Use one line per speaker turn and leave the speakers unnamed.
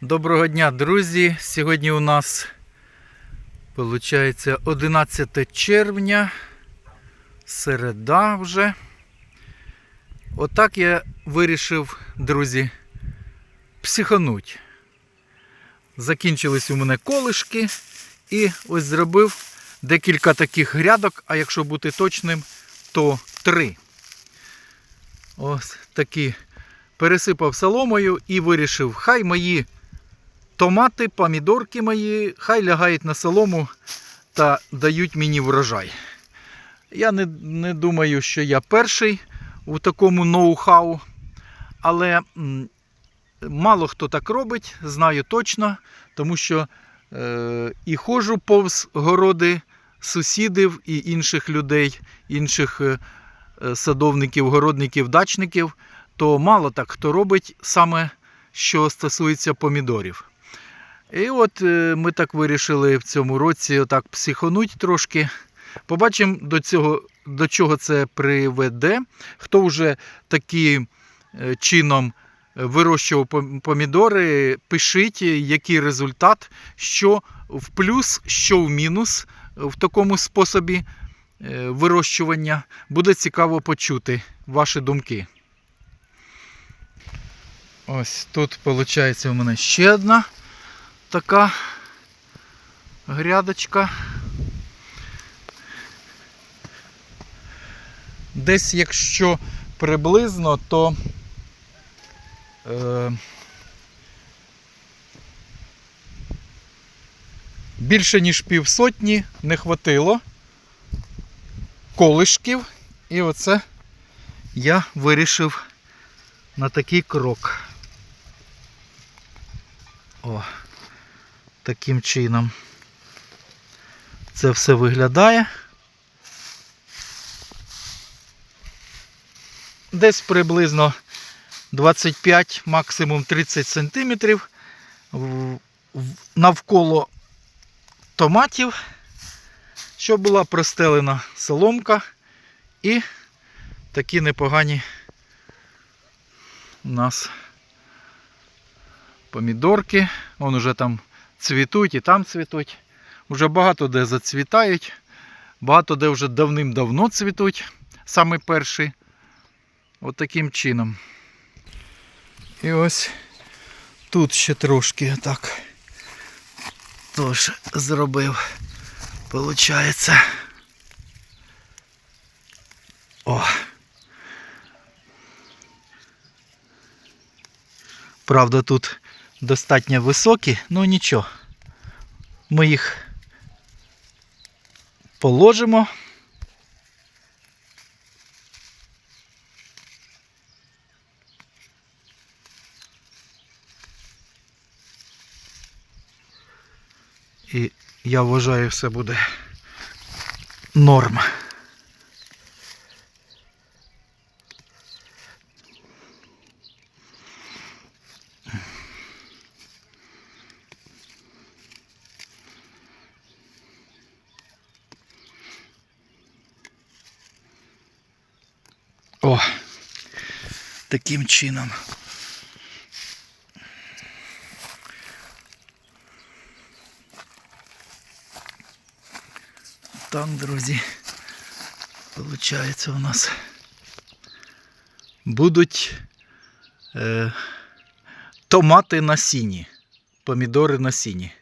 Доброго дня, друзі! Сьогодні у нас виходить 11 червня, середа вже. Отак я вирішив, друзі, психануть. Закінчились у мене колишки і ось зробив декілька таких грядок, а якщо бути точним, то три. Ось такі пересипав соломою і вирішив, хай мої томати, помідорки мої, хай лягають на солому та дають мені врожай. Я не, не думаю, що я перший у такому ноу-хау, але мало хто так робить, знаю точно, тому що е, і ходжу повз городи сусідів і інших людей, інших е, е, садовників, городників, дачників, то мало так хто робить саме що стосується помідорів. І от е, ми так вирішили в цьому році отак психонуть трошки. Побачимо до цього, до чого це приведе. Хто вже таким е, чином вирощував помідори, пишіть, який результат, що в плюс, що в мінус в такому способі е, вирощування. Буде цікаво почути ваші думки. Ось тут виходить у мене ще одна така грядочка. Десь, якщо приблизно, то е, більше ніж півсотні не хватило колишків. І оце я вирішив на такий крок. О, таким чином. Це все виглядає. Десь приблизно 25, максимум 30 сантиметрів навколо томатів, щоб була простелена соломка і такі непогані у нас помідорки. Вон уже там цвітуть і там цвітуть. Уже багато де зацвітають, багато де вже давним-давно цвітуть, саме перші. От таким чином. І ось тут ще трошки так теж зробив. Получається. О. Правда, тут достатньо високі, ну нічого. Ми їх положимо. І я вважаю, все буде норм. Таким чином. Так, друзі, виходить у нас будуть е, томати на сіні, помідори на сіні.